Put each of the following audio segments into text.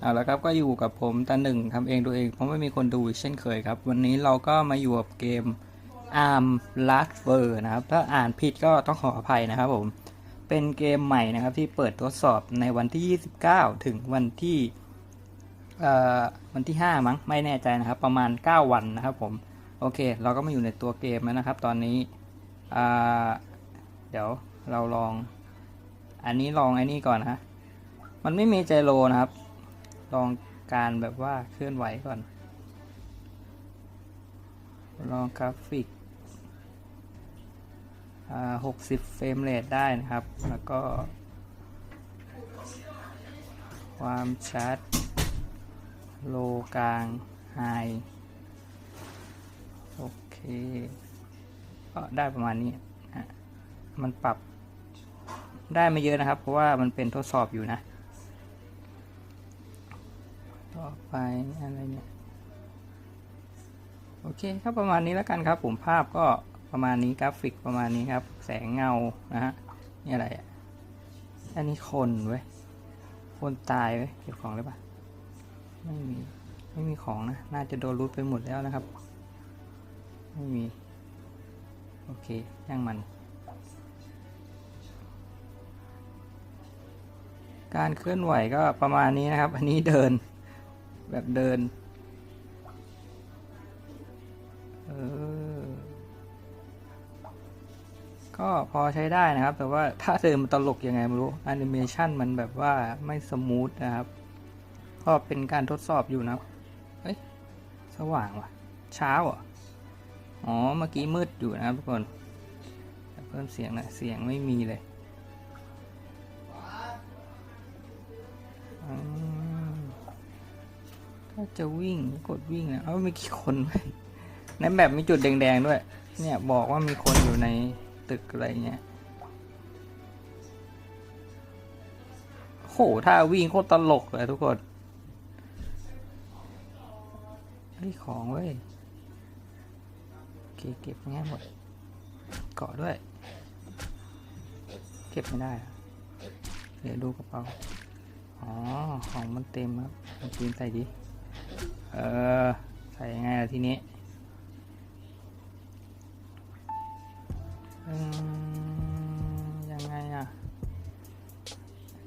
เอาละครับก็อยู่กับผมตาหนึ่งทำเองตัวเองเพราะไม่มีคนดูเช่นเคยครับ วันนี้เราก็มาอยู่กับเกม Arm Last w o r นะครับ ถ้าอ่านผิดก็ต้องขออภัยนะครับผม เป็นเกมใหม่นะครับที่เปิดทดสอบในวันที่ 29 ถึงวันที่เอ่อวันที่ 5 มั้งไม่แน่ใจนะครับ ประมาณ 9 วันนะครับผม โอเค เราก็มาอยู่ในตัวเกมแล้วนะครับ ตอนนี้เดี๋ยวเราลอง อันนี้ลองไอ้นี่ก่อนนะมันไม่มีไจโรนะครับ ลองการแบบว่าเคลื่อนไหวก่อน ลองกราฟิกอ่าหกสิบเฟรมเรทได้นะครับ แล้วก็ ความชัด โลกลางไฮโอเค ก็ได้ประมาณนี้อะมันปรับได้ไม่เยอะนะครับ เพราะว่ามันเป็นทดสอบอยู่นะ ต่อไปอะไรเนี่ย โอเคครับประมาณนี้แล้วกันครับ ผมภาพก็ประมาณนี้กราฟิกประมาณนี้ครับ แสงเงานะฮะนี่อะไรอะอันนี้คนเว้ยคนตายเว้ยเก็บของได้ปะไม่มีไม่มีของนะ น่าจะโดนรูดไปหมดแล้วนะครับ ไม่มี โอเคย่างมัน การเคลื่อนไหวก็ประมาณนี้นะครับ อันนี้เดิน แบบเดิน เออ ก็พอใช้ได้นะครับ แต่ว่าถ้าเดินมันตลกยังไงไม่รู้แอนิเมชันมันแบบว่าไม่สมูทนะครับ ก็เป็นการทดสอบอยู่นะเฮ้ย สว่างว่ะ เช้าอะอ๋อ เมื่อกี้มืดอยู่นะครับทุกคน เพิ่มเสียงนะ เสียงไม่มีเลย จะวิ่งกดวิ่งนะเอ้ามีกี่คนไว้ยในแบบมีจุดแดงๆด้วย เนี่ยบอกว่ามีคนอยู่ในตึกอะไรเงี้ยโหถ้าวิ่งโคตรตลกเลยทุกคนเฮ้ยของเว้ยเคเก็บง่ายหมดเกาะด้วย เก็บไม่ได้ เดี๋ยวดูกระเป๋า อ๋อ ของมันเต็มครับเอาปืนใส่ดิ เออ ใส่ยังไงล่ะทีนี้ยังไงอะ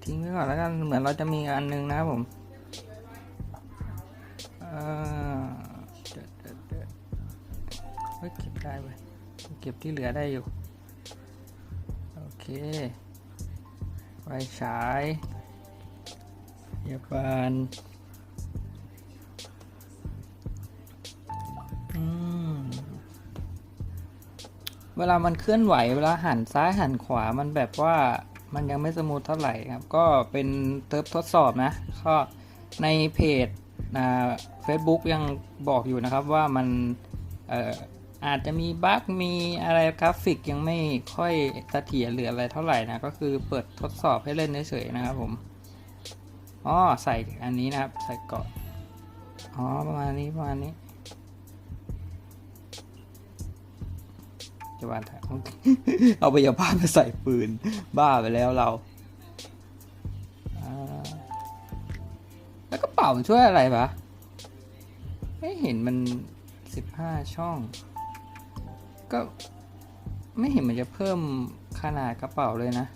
ทิ้งไว้ก่อนแล้วกัน เหมือนเราจะมีอันนึงนะครับผม เออเดเดี๋ยวเดี๋ยวเฮ้ยเก็บได้เว้ยเก็บที่เหลือได้อยู่ โอเค ไฟฉายยาบาล เวลามันเคลื่อนไหวเวลาหันซ้ายหันขวามันแบบว่ามันยังไม่สมูทเท่าไหร่ครับ ก็เป็นเติบทดสอบนะก็ในเพจเฟซบุ๊กยังบอกอยู่นะครับว่ามันอออาจจะมีบั๊กมีอะไรกราฟิกยังไม่ค่อยเสถียรหรืออะไรเท่าไหร่นะ ก็คือเปิดทดสอบให้เล่นเฉยๆนะครับผมอ๋อใส่อันนี้นะครับ ใส่เกาะอ๋อประมาณนี้ประมาณนี้ จะวานถ่ายเอาไปยาบ้ามาใส่ปืน บ้าไปแล้วเรา แล้วกระเป๋ามันช่วยอะไรปะไม่เห็นมันสิบห้าช่อง ก็ไม่เห็นมันจะเพิ่มขนาดกระเป๋าเลยนะ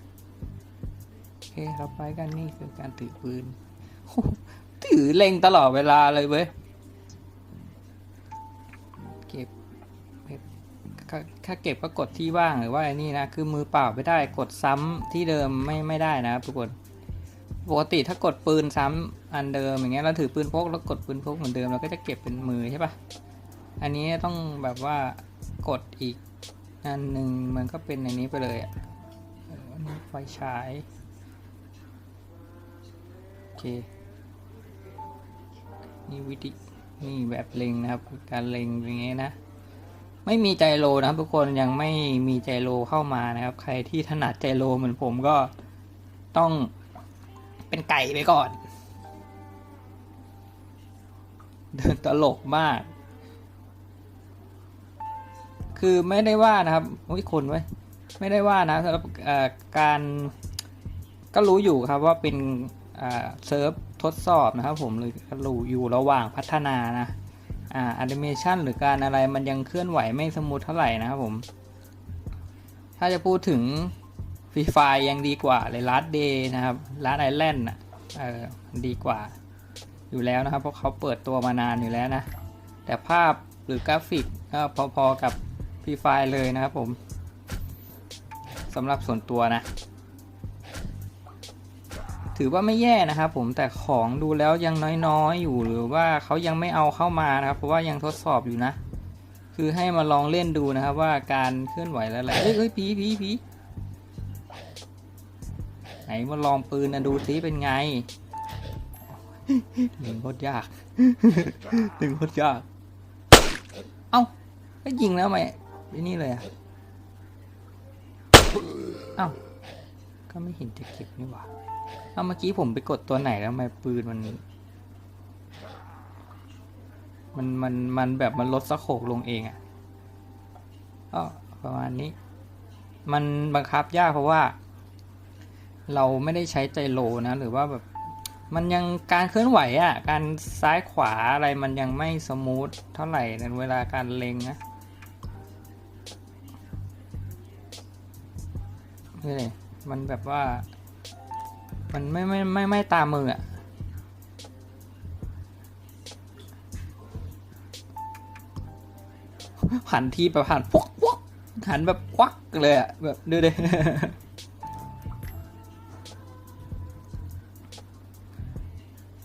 โอเคเราไปกันนี่คือการถือปืน ถือเล็งตลอดเวลาเลยเว้ย ถ้าเก็บก็กดที่ว่างหรือว่าไอ้นี่นะ คือมือเปล่าไม่ได้กดซ้ำที่เดิมไม่ไม่ได้นะครับทุกคนปกติถ้ากดปืนซ้ำอันเดิมอย่างเงี้ยเราถือปืนพกแล้วกดปืนพกเหมือนเดิมเราก็จะเก็บเป็นมือใช่ปะอันนี้ต้องแบบว่ากดอีกอันหนึ่งมันก็เป็นในนี้ไปเลยอะเอออันนี้ไฟฉายโอเคนี่วิธีนี่แบบเล็งนะครับการเล็งอย่างเงี้ยนะ ไม่มีใจโลนะครับทุกคนยังไม่มีใจโลเข้ามานะครับ ใครที่ถนัดใจโลเหมือนผมก็ต้องเป็นไก่ไปก่อน เดินตลกมาก คือไม่ได้ว่านะครับโอ้ยคนไว้ไม่ได้ว่านะสำหรับการก็รู้อยู่ครับว่าเป็นเซิร์ฟทดสอบนะครับผมหรืออยู่ระหว่างพัฒนานะ อ่าแอนิเมชันหรือการอะไรมันยังเคลื่อนไหวไม่สมูทเท่าไหร่นะครับผม ถ้าจะพูดถึงฟรีไฟยังดีกว่าเลยลัดเดย์นะครับลัดไอแลนด์อะเออดีกว่าอยู่แล้วนะครับ เพราะเขาเปิดตัวมานานอยู่แล้วนะ แต่ภาพหรือกราฟิกก็พอๆกับฟรีไฟเลยนะครับผมสำหรับส่วนตัวนะ ถือว่าไม่แย่นะครับผมแต่ของดูแล้วยังน้อยๆ อยู่หรือว่าเขายังไม่เอาเข้ามานะครับเพราะว่ายังทดสอบอยู่นะ คือให้มาลองเล่นดูนะครับว่าการเคลื่อนไหวแล้วแหละเอ้ยเอ้ยผีผีผีไหนมาลองปืนนะดูซิเป็นไงหนึ่งโคตรยากหนึ่งโคตรยาก เอ้าก็ยิงแล้วไหมไอ้นี่เลยอะเอ้าก็ไม่เห็นจะเก็บนี่หว่า เอาเมื่อกี้ผมไปกดตัวไหนแล้วทำไมปืนมันมันมันมันแบบมันลดสะโขกลงเองอะ่ะก็ประมาณนี้ มันบังคับยากเพราะว่า เราไม่ได้ใช้ใจโลนะ หรือว่าแบบมันยังการเคลื่อนไหวอะ่ะ การซ้ายขวาอะไรมันยังไม่สมูทเท่าไหร่ในเวลาการเล็งนะนี่เลยมันแบบว่า มันไม่ไม่ไม่ไม่ตามมืออะหันทีแบบหันปุ๊กปุ๊กหันแบบควักเลยอะแบบดูดิ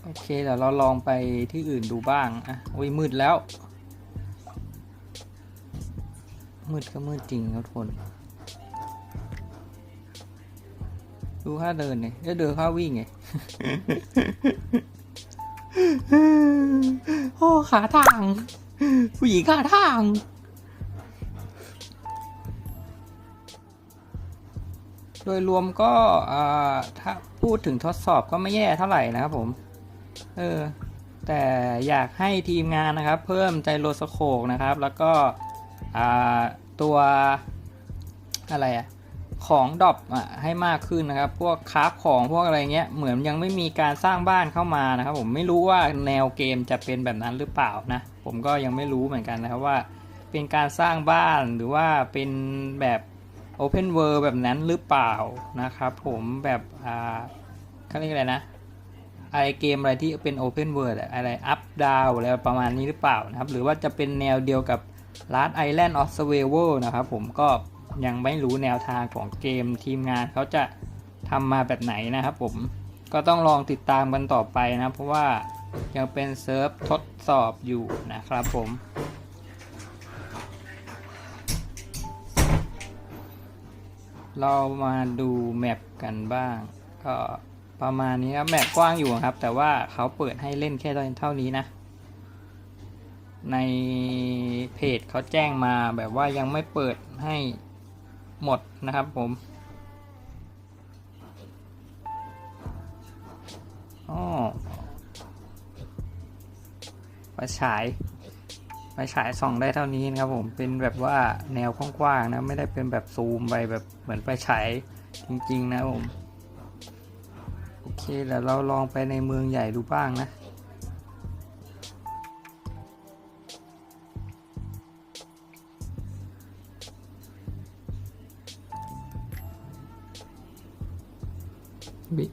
โอเคเดี๋ยวเราลองไปที่อื่นดูบ้างอะโอ้ยมืดแล้ว มืดก็มืดจริงครับทุกคน ดูค่าเดินเนี่ยจะเดินค่าวิ่งไงโอ้ขาทาง ผู้หญิงขาทางโดยรวมก็อ่าถ้าพูดถึงทดสอบก็ไม่แย่เท่าไหร่นะครับผม เออ แต่อยากให้ทีมงานนะครับ เพิ่มไจโรสโคกนะครับ แล้วก็อ่าตัวอะไรอะ ของดรอปอะให้มากขึ้นนะครับ พวกคราฟของพวกอะไรเงี้ยเหมือนยังไม่มีการสร้างบ้านเข้ามานะครับ ผมไม่รู้ว่าแนวเกมจะเป็นแบบนั้นหรือเปล่านะ ผมก็ยังไม่รู้เหมือนกันนะครับว่า เป็นการสร้างบ้านหรือว่าเป็นแบบ Open World แบบนั้นหรือเปล่านะครับ ผมแบบอ่าเขาเรียกอะไรนะอะไรเกมอะไรที่เป็น Open World อะอะไร Up Down อะไรประมาณนี้หรือเปล่านะครับ หรือว่าจะเป็นแนวเดียวกับ Last Island of Survival นะครับ ผมก็ ยังไม่รู้แนวทางของเกมทีมงานเขาจะทำมาแบบไหนนะครับผมก็ต้องลองติดตามกันต่อไปนะเพราะว่ายังเป็นเซิร์ฟทดสอบอยู่นะครับผม เรามาดูแมปกันบ้าง ก็ประมาณนี้ครับแมปกว้างอยู่ครับ แต่ว่าเขาเปิดให้เล่นแค่เท่านี้นะ ในเพจเขาแจ้งมาแบบว่ายังไม่เปิดให้ หมดนะครับผมอ๋อไฟฉายไฟฉายส่องได้เท่านี้นะครับผมเป็นแบบว่าแนวกว้างๆนะ ไม่ได้เป็นแบบซูมไปแบบเหมือนไฟฉายจริงๆนะผม โอเคเดี๋ยวเราลองไปในเมืองใหญ่ดูบ้างนะ บิ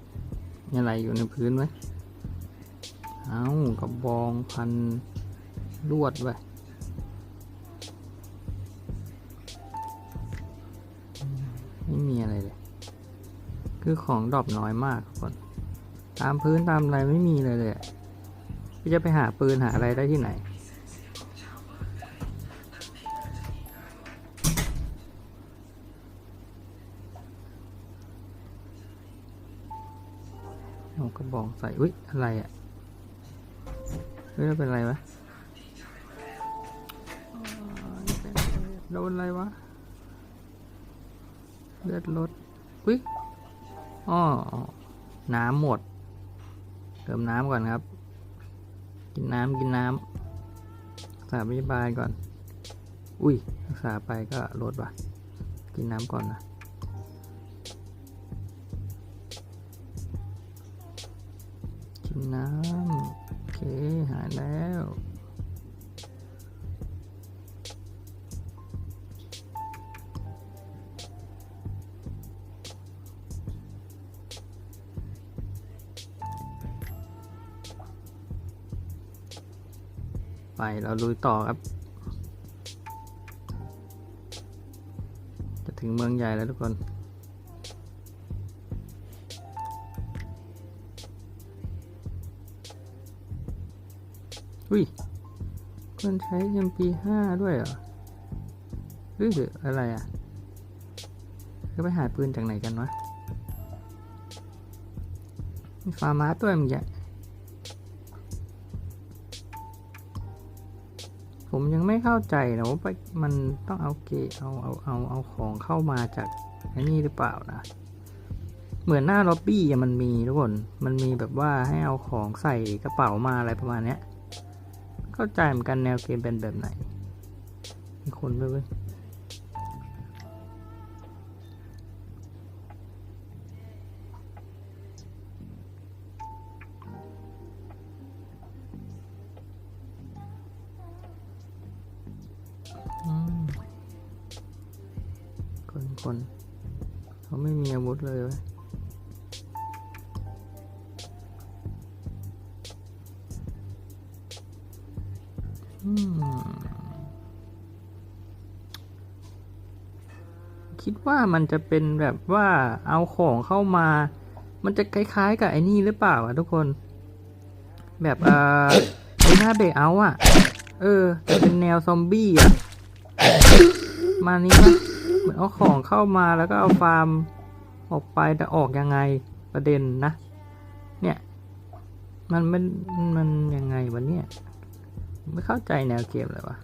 มีอะไรอยู่ในพื้นไหมเอากระบองพันลวดไว้ไม่มีอะไรเลย คือของดรอปน้อยมากทุกคนตามพื้นตามอะไรไม่มีเลยเลยจะไปหาปืนหาอะไรได้ที่ไหน เอากระบอกใส่ อุ้ยอะไรอะ่ะเฮ้ยเป็นอะไรวะโดนอะไรวะ เลือดลด อุ้ยอ้อน้ำหมด เติมน้ำก่อนครับ กินน้ำกินน้ำรักษาพยาบาลก่อน อุ้ยรักษาไปก็ลดว่ะ กินน้ำก่อนนะ น้ำ โอเค หายแล้ว ไปเราลุยต่อครับ จะถึงเมืองใหญ่แล้วทุกคน อุ้ยมันใช้ MP5 ด้วยเหรอเฮ้ยหรืออะไรอะก็ไปหาปืนจากไหนกันวะมีฟาร์มาสด้วมึงแกผมยังไม่เข้าใจนะว่าไปมันต้องเอาเกเอาเอาเอาเอาของเข้ามาจากไอ้นี่หรือเปล่านะ เหมือนหน้าล็อบบี้อะมันมีทุกคน มันมีแบบว่าให้เอาของใส่กระเป๋ามาอะไรประมาณเนี้ย เข้าใจเหมือนกันแนวเกมเป็นแบบไหน มีคนด้วยเว้ย คิดว่ามันจะเป็นแบบว่าเอาของเข้ามา มันจะคล้ายๆ กับไอ้นี่หรือเปล่าอะทุกคน แบบเอ่อไอ้หน้าเบรกเอาอะเออจะเป็นแนวซอมบี้อะมานี้นะเหมือนเอาของเข้ามาแล้วก็เอาฟาร์มออกไปแต่ออกยังไงประเด็นนะ เนี่ย มันมันมันยังไงวะเนี่ย ไม่เข้าใจแนวเกมเลยวะ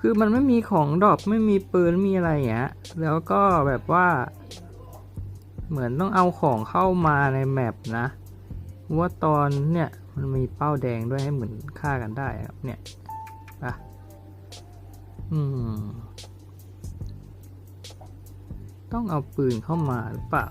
คือมันไม่มีของดรอปไม่มีปืนม่มีอะไรอย่างเงี้ยแล้วก็แบบว่า เหมือนต้องเอาของเข้ามาในแมปนะ ว่าตอนเนี่ยมันมีเป้าแดงด้วยให้เหมือนฆ่ากันได้ครับเนี่ยอะอืม ต้องเอาปืนเข้ามาหรือเปล่า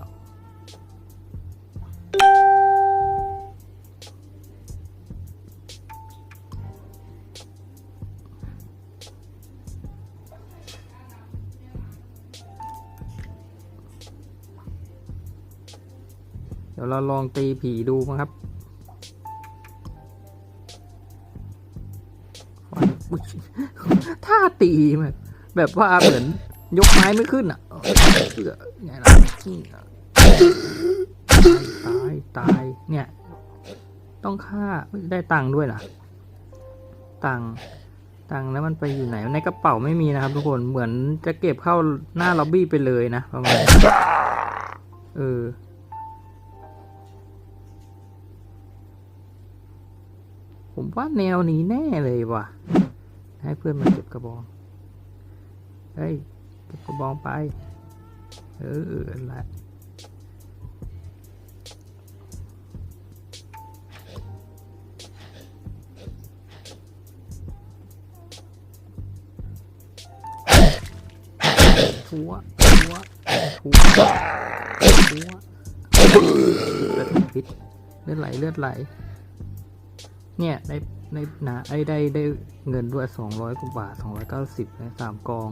ดี๋ยวเราลองตีผีดูมั้งครับท่าตีแบบแบบว่าเหมือนยกไม้ไม่ขึ้นอะเออไงล่ะนี่อะตายตายตายเนี่ย ต้องฆ่าได้ตังค์ด้วยล่ะ ตังค์ตังค์แล้วมันไปอยู่ไหนในกระเป๋าไม่มีนะครับ ทุกคนเหมือนจะเก็บเข้าหน้าล็อบบี้ไปเลยนะประมาณเออ ผมว่าแนวนี้แน่เลยว่ะ ให้เพื่อนมาเก็บกระบอง เฮ้ย เก็บกระบองไป เออนั่นแหละทัวทัวทัวทัวเลือดไหลเลือดไหล เนี่ยได้ได้นะไอ้ได้ได้เงินด้วยสองร้อยกว่าบาทสองร้อยเก้าสิบนะสามกอง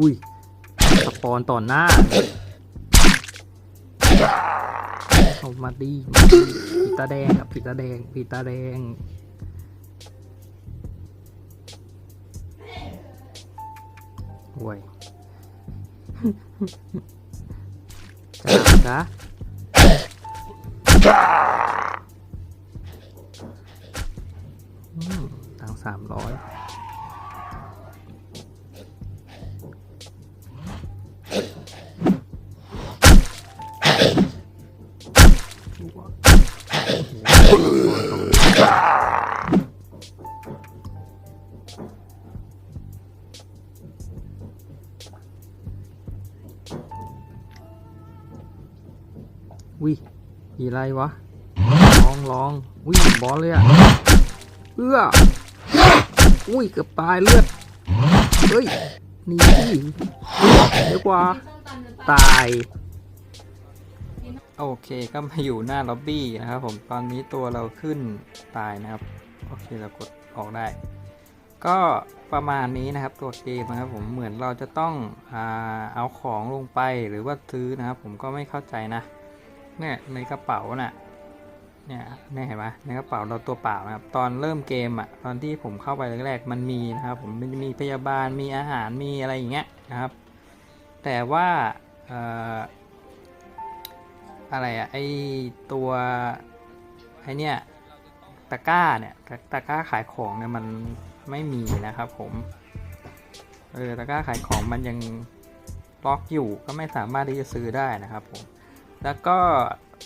อุ้ยสปอนต่อหน้าเอามาดีมาดีผีตาแดงกับผีตาแดงผีตาแดงห่วยจ้าจ้า สามร้อยวิอีไรวะ ลองลองวิ่งบอลเลยอะเอื้อ อุ้ยเกือบตายเลือด เฮ้ยหนีสิเดี๋ยวกว่า ตาย โอเคก็มาอยู่หน้าล็อบบี้นะครับผมตอนนี้ตัวเราขึ้นตายนะครับ โอเคเรากดออกได้ ก็ประมาณนี้นะครับตัวเกมนะครับผมเหมือนเราจะต้องอเอาของลงไปหรือว่าซื้อนะครับผมก็ไม่เข้าใจนะเนี่ยในกระเป๋าน่ะ เนี่ยเนี่ยเห็นไหมในกระเป๋าเราตัวเปล่านะครับ ตอนเริ่มเกมอะตอนที่ผมเข้าไปแรกๆมันมีนะครับ ผมมันมีพยาบาลมีอาหารมีอะไรอย่างเงี้ยนะครับ แต่ว่าอะไรอะไอตัวไอเนี่ยตะกร้าเนี่ยตะตะกร้าขายของเนี่ยมันไม่มีนะครับ ผมเออตะกร้าขายของมันยังล็อกอยู่ก็ไม่สามารถที่จะซื้อได้นะครับผมแล้วก็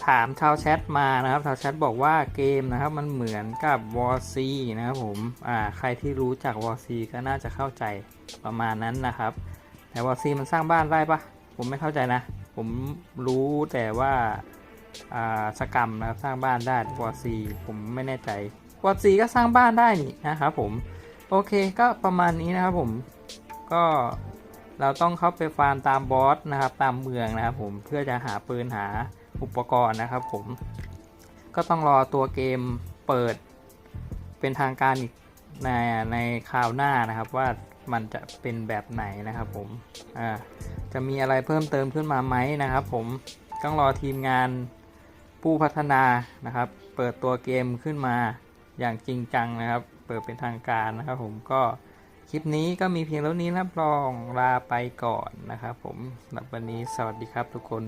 ถามชาวแชทมานะครับชาวแชทบอกว่าเกมนะครับ มันเหมือนกับ w a r c นะครับผมอ่าใครที่รู้จัก w a r c ก็น่าจะเข้าใจประมาณนั้นนะครับ แต่วอร์ซีมันสร้างบ้านได้ปะผมไม่เข้าใจนะ ผมรู้แต่ว่าอ่าสกรรมนะครับสร้างบ้านได้วอร์ซีผมไม่แน่ใจวอร์ซีก็สร้างบ้านได้นี่นะครับผมโอเคก็ประมาณนี้นะครับผมก็เราต้องเข้าไปฟาร์มตามบอสนะครับ ตามเมืองนะครับผมเพื่อจะหาปืนหา อุปกรณ์นะครับผมก็ต้องรอตัวเกมเปิดเป็นทางการอีกในในคราวหน้านะครับว่ามันจะเป็นแบบไหนนะครับผมอ่าจะมีอะไรเพิ่มเติมขึ้นมาไหมนะครับผมต้องรอทีมงานผู้พัฒนานะครับ เปิดตัวเกมขึ้นมาอย่างจริงจังนะครับ เปิดเป็นทางการนะครับผมก็คลิปนี้ก็มีเพียงเท่านี้รับรองลาไปก่อนนะครับผมสำหรับวันนี้สวัสดีครับทุกคน